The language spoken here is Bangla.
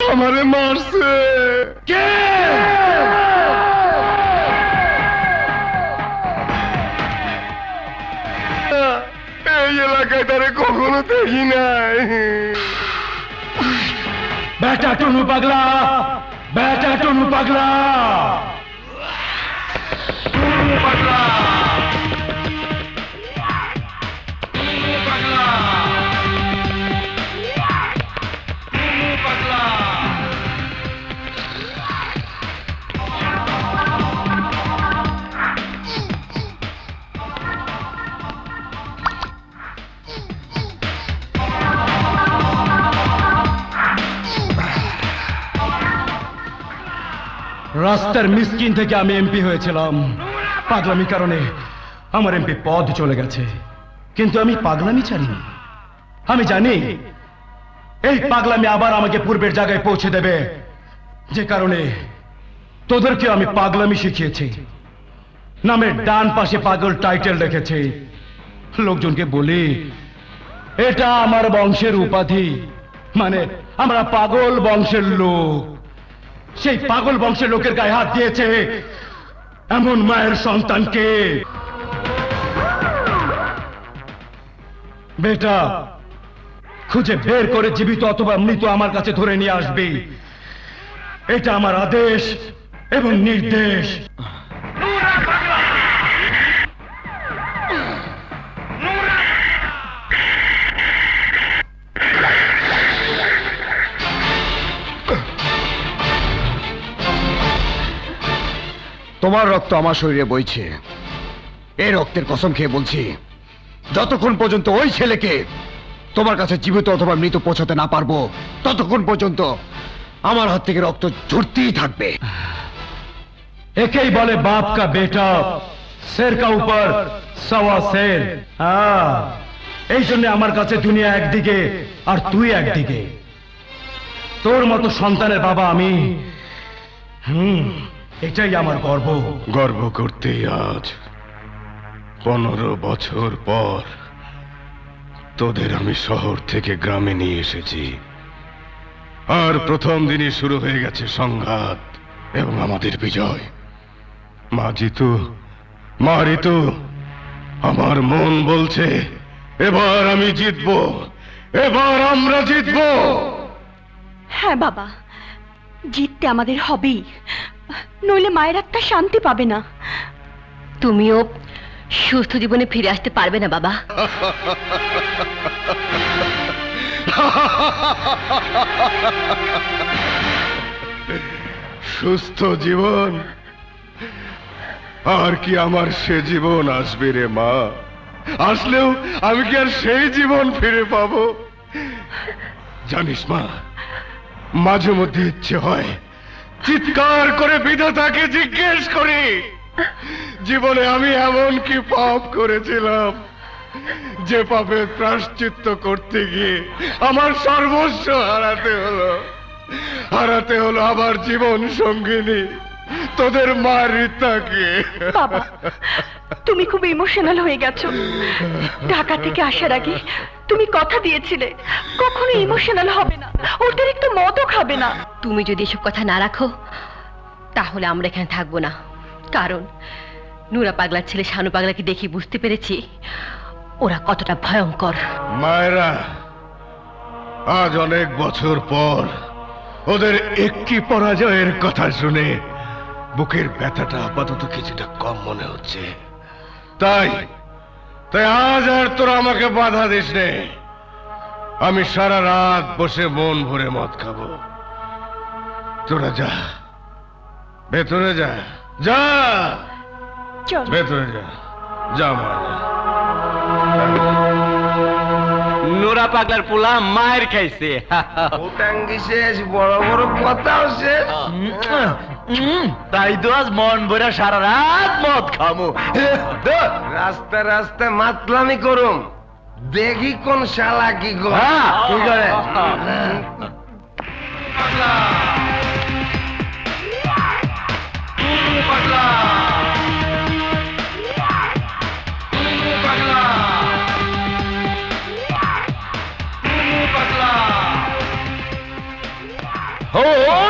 আমারে মারছে। কে? এই এলাকায় তারে কখনো দেখি নাই। বেটা টুনু পাগলা বেটা টুনু পাগলা। টুনু পাগলা। রাস্তার মিসকিন থেকে আমি এমপি হয়েছিলাম। পাগলামি কারণে আমার এমপি পদ চলে গেছে। কিন্তু আমি পাগলামি ছাড়িনি। আমি জানি এই পাগলামি আবার আমাকে পূর্বের জায়গায় পৌঁছে দেবে। যে কারণে তোদেরকে আমি পাগলামি শিখিয়েছি। নামের ডান পাশে পাগল টাইটেল রেখেছি। লোকজনকে বলি, এটা আমার বংশের উপাধি। মানে আমরা পাগল বংশের লোক। সেই পাগল বংশের লোকের গায়ে হাত দিয়েছে এমন মায়ের সন্তানকে। বেটা, খুঁজে বের করে জীবিত অথবা মৃত আমার কাছে ধরে নিয়ে আসবি। এটা আমার আদেশ এবং নির্দেশ। তোমার রক্ত আমার শরীরে বইছে। এই রক্তের কসম খেয়ে বলছি, যতক্ষণ পর্যন্ত ওই ছেলেকে তোমার কাছে জীবিত অথবা মৃত পৌঁছাতে না পারব, ততক্ষণ পর্যন্ত আমার হাত থেকে রক্ত ঝরতেই থাকবে। একেই বলে বাপ কা বেটা, শের কা উপর, সওয়া শের। হ্যাঁ এই জন্য আমার কাছে দুনিয়া একদিকে আর তুই একদিকে। তোর মতো সন্তানের বাবা আমি। হুম। এটাই আমার গর্ব। গর্ব করতেই আজ পনেরো বছর পর তোদের আমি শহর থেকে গ্রামে নিয়ে এসেছি। আর প্রথম দিনই শুরু হয়ে গেছে সংঘাত এবং আমাদের বিজয়। মা জিতু মা ঋতু আমার মন বলছে এবার আমি জিতবো এবার আমরা জিতবো। হ্যাঁ বাবা জিততে আমাদের হবেই। নইলে মায়ের একটা শান্তি পাবে না। তুমিও সুস্থ জীবনে ফিরে আসতে পারবে না বাবা। সুস্থ জীবন? আর কি আমার সে জীবন আসবে রে মা? আসলেও আমি কি আর সেই জীবন ফিরে পাবো? জানিস মা মাঝে মধ্যে ইচ্ছে হয় চিৎকার করে বিধাতাকে জিজ্ঞেস করি, জীবনে আমি এমন কি পাপ করেছিলাম যে পাপের প্রাশ্চিত্য করতে গিয়ে আমার সর্বস্ব হারাতে হলো? হারাতে হলো আমার জীবন সঙ্গিনী, তোদের মা রীতাকে বাবা, তুমি খুব ইমোশনাল হয়ে গেছো। ঢাকা থেকে আসার আগে তুমি কথা দিয়েছিলে। কখনো ইমোশনাল হবে না। অতিরিক্ত মদও খাবে না। তুমি যদি এসব কথা না রাখো তাহলে আমরা এখানে থাকব না। কারণ নুরা পাগলার ছেলে শানু পাগলাকে দেখি বুঝতে পেরেছি ওরা কতটা ভয়ঙ্কর। মায়েরা আজ অনেক বছর পর ওদের একটি পরাজয়ের কথা শুনে বুকের ব্যথাটা আপাতত কিছুটা কম মনে হচ্ছে। তাই তাই আজ আর তোরা আমাকে বাধা দিস নে। আমি সারা রাত বসে মন ভরে মদ খাব। তোরা যা। ভেতরে যা। যা! ভেতরে যা। যা মা যা। নোরা পাগলার পোলা মায়ের খাইছে। ওটাঙ্গি শেষ বড় বড় কথাও শেষ। তাই তো আজ মন ভরে সারা রাত মদ খামু। রাস্তা রাস্তা মাতলামি করুম। দেখি কোন শালা কি করে। হ্যাঁ। কি করে ওই